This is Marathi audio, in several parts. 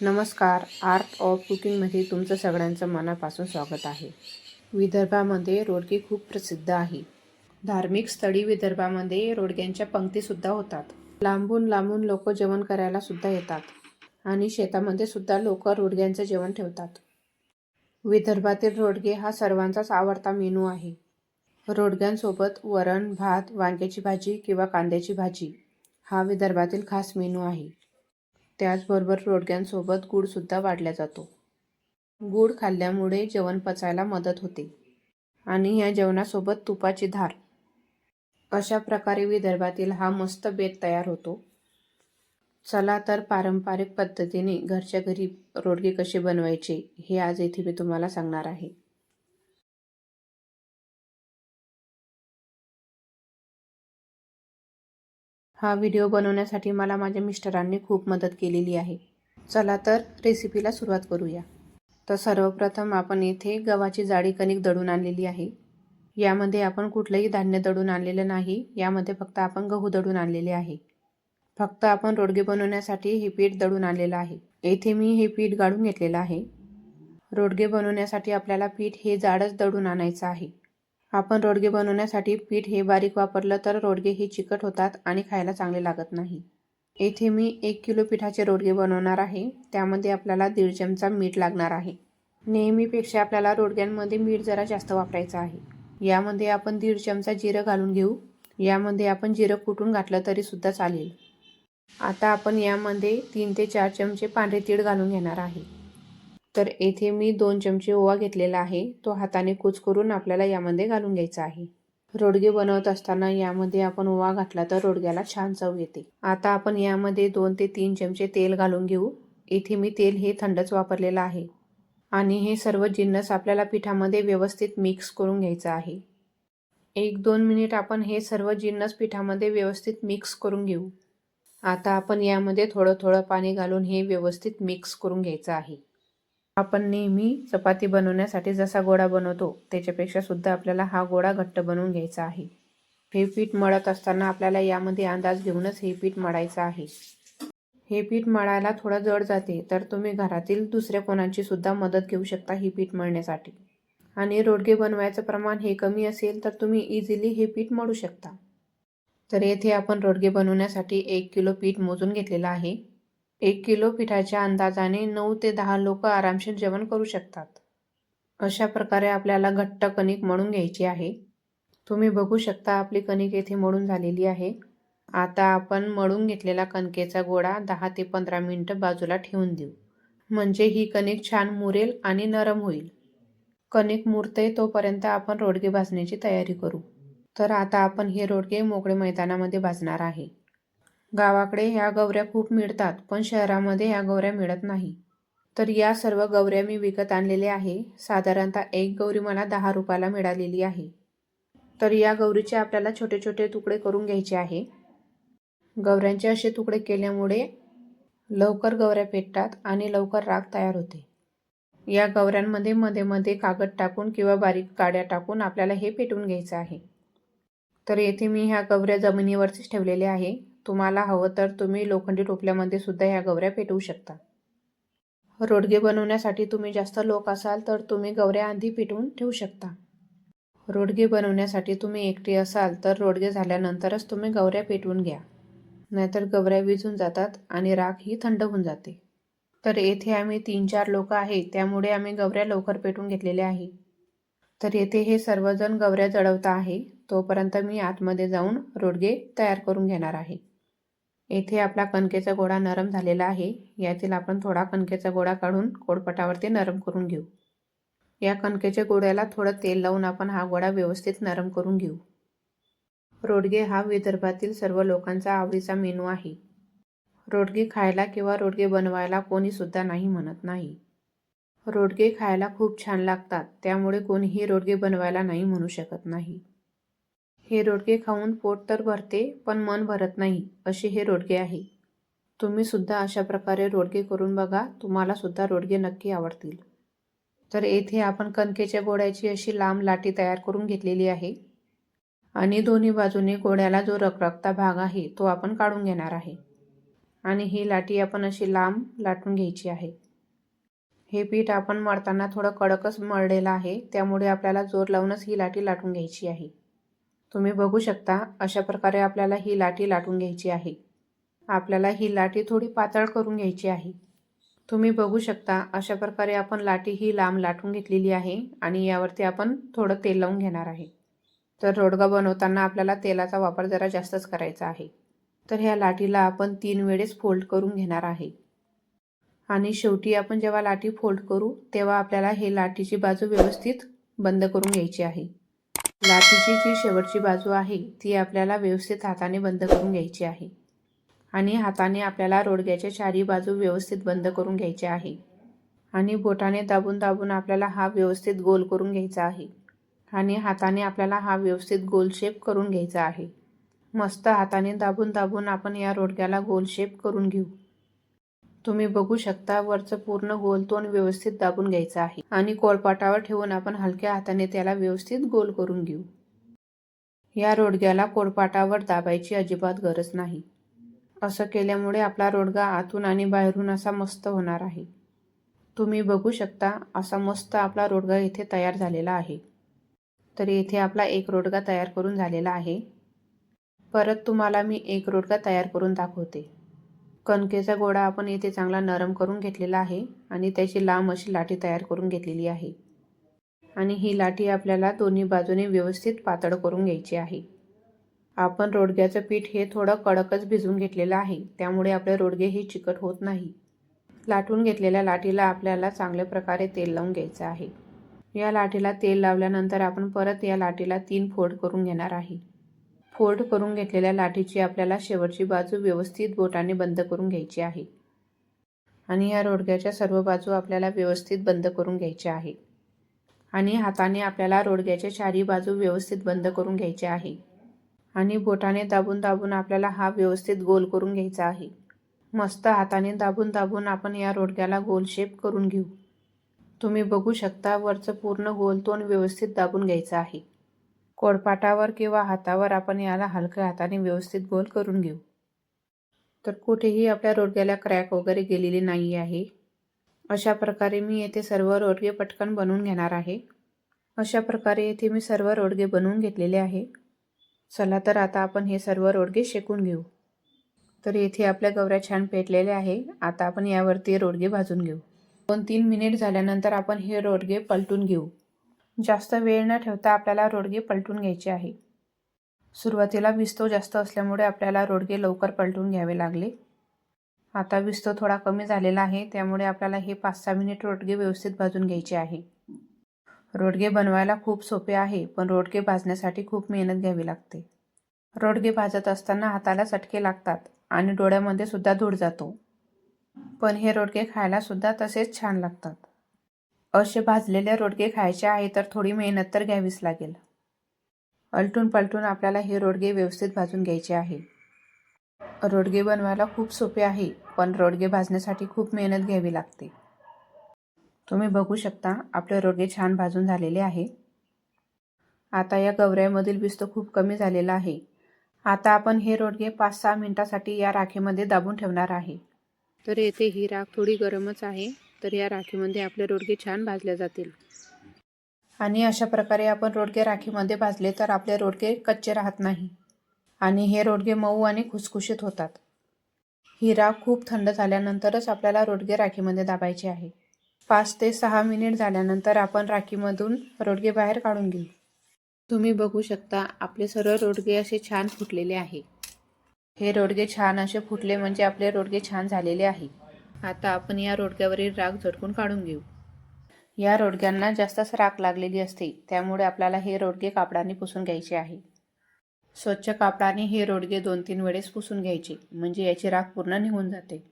नमस्कार. आर्ट ऑफ कुकिंगमध्ये तुमचं सगळ्यांचं मनापासून स्वागत आहे. विदर्भामध्ये रोडगे खूप प्रसिद्ध आहे. धार्मिक स्थळी विदर्भामध्ये रोडग्यांच्या पंक्तीसुद्धा होतात. लांबून लांबून लोक जेवण करायला सुद्धा येतात. आणि शेतामध्ये सुद्धा लोक रोडग्यांचं जेवण ठेवतात. विदर्भातील रोडगे हा सर्वांचाच आवडता मेनू आहे. रोडग्यांसोबत वरण भात वांग्याची भाजी किंवा कांद्याची भाजी हा विदर्भातील खास मेनू आहे. त्याचबरोबर रोडग्यांसोबत गूळसुद्धा वाढला जातो. गूळ खाल्ल्यामुळे जेवण पचायला मदत होते. आणि या जेवणासोबत तुपाची धार. अशा प्रकारे विदर्भातील हा मस्त बेत तयार होतो. चला तर पारंपरिक पद्धतीने घरच्या घरी रोडगे कसे बनवायचे हे आज येथे मी तुम्हाला सांगणार आहे. हा व्हिडिओ बनवण्यासाठी मला माझ्या मिस्टरांनी खूप मदत केलेली आहे. चला तर रेसिपीला सुरुवात करूया. तर सर्वप्रथम आपण येथे गव्हाची जाडी कणिक दळून आणलेली आहे. यामध्ये आपण कुठलंही धान्य दळून आणलेलं नाही. यामध्ये फक्त आपण गहू दळून आणलेले आहे. फक्त आपण रोडगे बनवण्यासाठी हे पीठ दळून आणलेलं आहे. येथे मी हे पीठ गाळून घेतलेलं आहे. रोडगे बनवण्यासाठी आपल्याला पीठ हे जाडच दळून आणायचं आहे. आपण रोडगे बनवण्यासाठी पीठ हे बारीक वापरलं तर रोडगे हे चिकट होतात आणि खायला चांगले लागत नाही. येथे मी एक किलो पिठाचे रोडगे बनवणार आहे. त्यामध्ये आपल्याला दीड चमचा मीठ लागणार आहे. नेहमीपेक्षा आपल्याला रोडग्यांमध्ये मीठ जरा जास्त वापरायचं आहे. यामध्ये आपण दीड चमचा जिरं घालून घेऊ. यामध्ये आपण जिरं कुटून घातलं तरी सुद्धा चालेल. आता आपण यामध्ये तीन ते चार चमचे पांढरे तीळ घालून घेणार आहे. तर येथे मी दोन चमचे ओवा घेतलेला आहे. तो हाताने कूच करून आपल्याला यामध्ये घालून घ्यायचा आहे. रोडगे बनवत असताना यामध्ये आपण ओवा घातला तर रोडग्याला छान चव येते. आता आपण यामध्ये दोन ते तीन चमचे तेल घालून घेऊ. येथे मी तेल हे थंडच वापरलेलं आहे. आणि हे सर्व जिन्नस आपल्याला पिठामध्ये व्यवस्थित मिक्स करून घ्यायचं आहे. एक दोन मिनिट आपण हे सर्व जिन्नस पिठामध्ये व्यवस्थित मिक्स करून घेऊ. आता आपण यामध्ये थोडं थोडं पाणी घालून हे व्यवस्थित मिक्स करून घ्यायचं आहे. आपण नेहमी चपाती बनवण्यासाठी जसा गोळा बनवतो त्याच्यापेक्षा सुद्धा आपल्याला हा गोळा घट्ट बनवून घ्यायचा आहे. हे पीठ मळत असताना आपल्याला यामध्ये अंदाज घेऊनच हे पीठ मळायचं आहे. हे पीठ मळायला थोडं जड जाते तर तुम्ही घरातील दुसऱ्या कोणाची सुद्धा मदत घेऊ शकता ही पीठ मळण्यासाठी. आणि रोडगे बनवायचं प्रमाण हे कमी असेल तर तुम्ही इझिली हे पीठ मळू शकता. तर येथे आपण रोडगे बनवण्यासाठी एक किलो पीठ मोजून घेतलेलं आहे. एक किलो पिठाच्या अंदाजाने नऊ ते दहा लोक आरामशीर जेवण करू शकतात. अशा प्रकारे आपल्याला घट्ट कणिक मळून घ्यायची आहे. तुम्ही बघू शकता आपली कणिक येथे मळून झालेली आहे. आता आपण मळून घेतलेला कणकेचा गोळा दहा ते पंधरा मिनटं बाजूला ठेवून देऊ. म्हणजे ही कणिक छान मुरेल आणि नरम होईल. कणिक मुरते तोपर्यंत आपण रोडगे भाजण्याची तयारी करू. तर आता आपण हे रोडगे मोकळे मैदानामध्ये भाजणार आहे. गावाकडे ह्या गवऱ्या खूप मिळतात पण शहरामध्ये ह्या गवऱ्या मिळत नाही. तर या सर्व गवऱ्या मी विकत आणलेले आहे. साधारणतः एक गौरी मला दहा रुपयाला मिळालेली आहे. तर या गौरीचे आपल्याला छोटे छोटे तुकडे करून घ्यायचे आहे. गवऱ्यांचे असे तुकडे केल्यामुळे लवकर गवऱ्या पेटतात आणि लवकर राग तयार होते. या गवऱ्यांमध्ये मध्ये मध्ये कागद टाकून किंवा बारीक काड्या टाकून आपल्याला हे पेटवून घ्यायचं आहे. तर येथे मी ह्या गवऱ्या जमिनीवरतीच ठेवलेल्या आहे. तुम्हाला हवं तर तुम्ही लोखंडी टोपल्यामध्ये सुद्धा ह्या गवऱ्या पेटवू शकता. रोडगे बनवण्यासाठी तुम्ही जास्त लोक असाल तर तुम्ही गवऱ्या आधी पेटवून ठेवू शकता. रोडगे बनवण्यासाठी तुम्ही एकटे असाल तर रोडगे झाल्यानंतरच तुम्ही गवऱ्या पेटवून घ्या. नाहीतर गवऱ्या विजून जातात आणि राख ही थंड होऊन जाते. तर येथे आम्ही तीन चार लोक आहे त्यामुळे आम्ही गवऱ्या लवकर पेटवून घेतलेल्या आहे. तर येथे हे सर्वजण गवऱ्या जळवता आहे तोपर्यंत मी आतमध्ये जाऊन रोडगे तयार करून घेणार आहे. येथे आपला कणकेचा गोळा नरम झालेला आहे. यातील आपण थोडा कणकेचा गोळा काढून कोडपटावरती नरम करून घेऊ. या कणकेच्या गोळ्याला थोडं तेल लावून आपण हा गोळा व्यवस्थित नरम करून घेऊ. रोडगे हा विदर्भातील सर्व लोकांचा आवडीचा मेनू आहे. रोडगे खायला किंवा रोडगे बनवायला कोणीसुद्धा नाही म्हणत नाही. रोडगे खायला खूप छान लागतात त्यामुळे कोणीही रोडगे बनवायला नाही म्हणू शकत नाही. हे रोडगे खाऊन पोट तर भरते पण मन भरत नाही असे हे रोडगे आहे. तुम्ही सुद्धा अशा प्रकारे रोडगे करून बघा तुम्हाला सुद्धा रोडगे नक्की आवडतील. तर येथे आपण कणकेच्या गोळ्याची अशी लांब लाटी तयार करून घेतलेली आहे. आणि दोन्ही बाजूने गोळ्याला जो रखरखता भाग आहे तो आपण काढून घेणार आहे. आणि ही लाटी आपण अशी लांब लाटून घ्यायची आहे. हे पीठ आपण मळताना थोडं कडकच मळलेलं आहे त्यामुळे आपल्याला जोर लावूनच ही लाटी लाटून घ्यायची आहे. तुम्ही बघू शकता अशा प्रकारे आपल्याला ही लाटी लाटून घ्यायची आहे. आपल्याला ही लाटी थोडी पातळ करून घ्यायची आहे. तुम्ही बघू शकता अशा प्रकारे आपण लाटी ही लांब लाटून घेतलेली आहे आणि यावरती आपण थोडं तेल लावून घेणार आहे. तर रोडगा बनवताना आपल्याला तेलाचा वापर जरा जास्तच करायचा आहे. तर ह्या लाटीला आपण तीन वेळेस फोल्ड करून घेणार आहे. आणि शेवटी आपण जेव्हा लाटी फोल्ड करू तेव्हा आपल्याला हे लाटीची बाजू व्यवस्थित बंद करून घ्यायची आहे. लाठीची जी शेवटची बाजू आहे ती आपल्याला व्यवस्थित हाताने बंद करून घ्यायची आहे. आणि हाताने आपल्याला रोडग्याच्या चारी बाजू व्यवस्थित बंद करून घ्यायचे आहे. आणि बोटाने दाबून दाबून आपल्याला हा व्यवस्थित गोल करून घ्यायचा आहे. आणि हाताने आपल्याला हा व्यवस्थित गोल शेप करून घ्यायचा आहे. मस्त हाताने दाबून दाबून आपण या रोडग्याला गोल शेप करून घेऊ. तुम्ही बघू शकता वरचं पूर्ण गोल तोंड व्यवस्थित दाबून घ्यायचं आहे आणि कोळपाटावर ठेवून आपण हलक्या हाताने त्याला व्यवस्थित गोल करून घेऊ. या रोडग्याला कोळपाटावर दाबायची अजिबात गरज नाही. असं केल्यामुळे आपला रोडगा आतून आणि बाहेरून असा मस्त होणार आहे. तुम्ही बघू शकता असा मस्त आपला रोडगा इथे तयार झालेला आहे. तर येथे आपला एक रोडगा तयार करून झालेला आहे. परत तुम्हाला मी एक रोडगा तयार करून दाखवते. कणकेचा गोळा आपण येथे चांगला नरम करून घेतलेला आहे आणि त्याची लांब अशी लाठी तयार करून घेतलेली आहे. आणि ही लाठी आपल्याला दोन्ही बाजूने व्यवस्थित पातळ करून घ्यायची आहे. आपण रोडग्याचं पीठ हे थोडं कडकच भिजवून घेतलेलं आहे त्यामुळे आपले रोडगे हे चिकट होत नाही. लाटून घेतलेल्या लाटीला आपल्याला चांगल्या प्रकारे तेल लावून घ्यायचं आहे. या लाटीला तेल लावल्यानंतर आपण परत या लाटीला तीन फोड करून घेणार आहे. फोल्ड करून घेतलेल्या लाठीची आपल्याला शेवटची बाजू व्यवस्थित बोटाने बंद करून घ्यायची आहे. आणि या रोडग्याच्या सर्व बाजू आपल्याला व्यवस्थित बंद करून घ्यायच्या आहे. आणि हाताने आपल्याला रोडग्याच्या चारी बाजू व्यवस्थित बंद करून घ्यायचे आहे. आणि बोटाने दाबून दाबून आपल्याला हा व्यवस्थित गोल करून घ्यायचा आहे. मस्त हाताने दाबून दाबून आपण या रोडग्याला गोल शेप करून घेऊ. तुम्ही बघू शकता वरचं पूर्ण गोल तोंड व्यवस्थित दाबून घ्यायचं आहे. कोळपाटावर किंवा हातावर आपण याला हलक्या हाताने व्यवस्थित गोल करून घेऊ. तर कुठेही आपल्या रोडग्याला क्रॅक वगैरे गेलेली नाही आहे. अशा प्रकारे मी येथे सर्व रोडगे पटकन बनवून घेणार आहे. अशा प्रकारे येथे मी सर्व रोडगे बनवून घेतलेले आहे. चला तर आता आपण हे सर्व रोडगे शेकून घेऊ. तर येथे आपल्या गवऱ्या छान पेटलेल्या आहे. आता आपण यावरती रोडगे भाजून घेऊ. दोन तीन मिनिट झाल्यानंतर आपण हे रोडगे पलटून घेऊ. जास्त वेळ न ठेवता आपल्याला रोडगे पलटून घ्यायचे आहे. सुरुवातीला विस्तो जास्त असल्यामुळे आपल्याला रोडगे लवकर पलटून घ्यावे लागले. आता विस्तो थोडा कमी झालेला आहे त्यामुळे आपल्याला हे पाच सहा मिनिट रोडगे व्यवस्थित भाजून घ्यायचे आहे. रोडगे बनवायला खूप सोपे आहे पण रोडगे भाजण्यासाठी खूप मेहनत घ्यावी लागते. रोडगे भाजत असताना हाताला चटके लागतात आणि डोळ्यामध्ये सुद्धा धूळ जातो. पण हे रोडगे खायला सुद्धा तसेच छान लागतात. असे भाजलेले रोडगे खायचे आहे तर थोडी मेहनत तर घ्यावीच लागेल. अलटून पलटून आपल्याला हे रोडगे व्यवस्थित भाजून घ्यायचे आहे. रोडगे बनवायला खूप सोपे आहे पण रोडगे भाजण्यासाठी खूप मेहनत घ्यावी लागते. तुम्ही बघू शकता आपले रोडगे छान भाजून झालेले आहे. आता या गवऱ्यामधील विस्त खूप कमी झालेला आहे. आता आपण हे रोडगे पाच सहा मिनिटासाठी या राखेमध्ये दाबून ठेवणार आहे. तर येथे ही राख थोडी गरमच आहे. तर या राखीमध्ये आपले रोडगे छान भाजले जातील. आणि अशा प्रकारे आपण रोडगे राखीमध्ये भाजले तर आपले रोडगे कच्चे राहत नाही. आणि हे रोडगे मऊ आणि खुसखुशीत होतात. ही राख खूप थंड झाल्यानंतरच आपल्याला रोडगे राखीमध्ये दाबायचे आहे. पाच ते सहा मिनिट झाल्यानंतर आपण राखीमधून रोडगे बाहेर काढून घेऊ. तुम्ही बघू शकता आपले सर्व रोडगे असे छान फुटलेले आहे. हे रोडगे छान असे फुटले म्हणजे आपले रोडगे छान झालेले आहे. आता आपण या रोडग्यावरील राख झटकून काढून घेऊ. या रोडग्यांना जास्तच राख लागलेली असते त्यामुळे आपल्याला हे रोडगे कापडाने पुसून घ्यायचे आहे. स्वच्छ कापडाने हे रोडगे दोन तीन वेळेस पुसून घ्यायचे म्हणजे याची राख पूर्ण निघून जाते.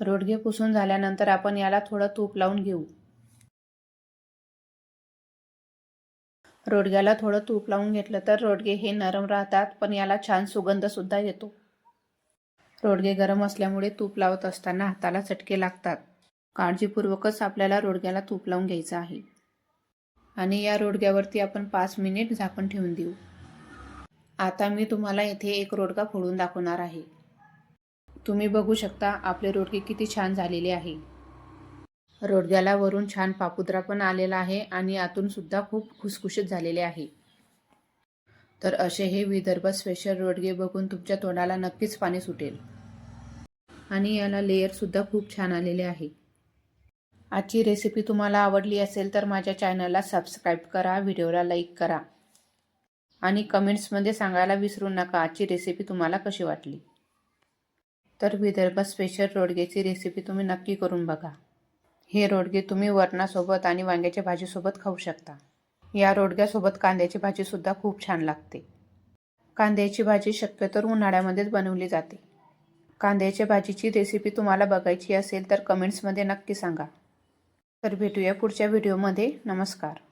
रोडगे पुसून झाल्यानंतर आपण याला थोडं तूप लावून घेऊ. रोडग्याला थोडं तूप लावून घेतलं तर रोडगे हे नरम राहतात पण याला छान सुगंधसुद्धा येतो. रोडगे गरम असल्यामुळे तूप लावत असताना हाताला चटके लागतात. काळजीपूर्वकच आपल्याला रोडग्याला तूप लावून घ्यायचं आहे. आणि या रोडग्यावरती आपण पाच मिनिट झाकण ठेवून देऊ. आता मी तुम्हाला येथे एक रोडगा फोडून दाखवणार आहे. तुम्ही बघू शकता आपले रोडगे किती छान झालेले आहे. रोडग्याला वरून छान पापुद्रा पण आलेला आहे आणि आतून सुद्धा खूप खुसखुशीत झालेले आहे. तर असे हे विदर्भ स्पेशल रोडगे बघून तुमच्या तोंडाला नक्कीच पाणी सुटेल. आणि याला लेअरसुद्धा खूप छान आलेले आहे. आजची रेसिपी तुम्हाला आवडली असेल तर माझ्या चॅनलला सबस्क्राईब करा व्हिडिओला लाईक करा. आणि कमेंट्समध्ये सांगायला विसरू नका आजची रेसिपी तुम्हाला कशी वाटली? तर विदर्भ स्पेशल रोडगेची रेसिपी तुम्ही नक्की करून बघा. हे रोडगे तुम्ही वरणासोबत आणि वांग्याच्या भाजीसोबत खाऊ शकता. या रोडग्यासोबत कांद्याची भाजीसुद्धा खूप छान लागते. कांद्याची भाजी शक्यतो उन्हाळ्यामध्येच बनवली जाते. कांद्याच्या भाजीची रेसिपी तुम्हाला बघायची असेल तर कमेंट्समध्ये नक्की सांगा. तर भेटूया पुढच्या व्हिडिओमध्ये. नमस्कार.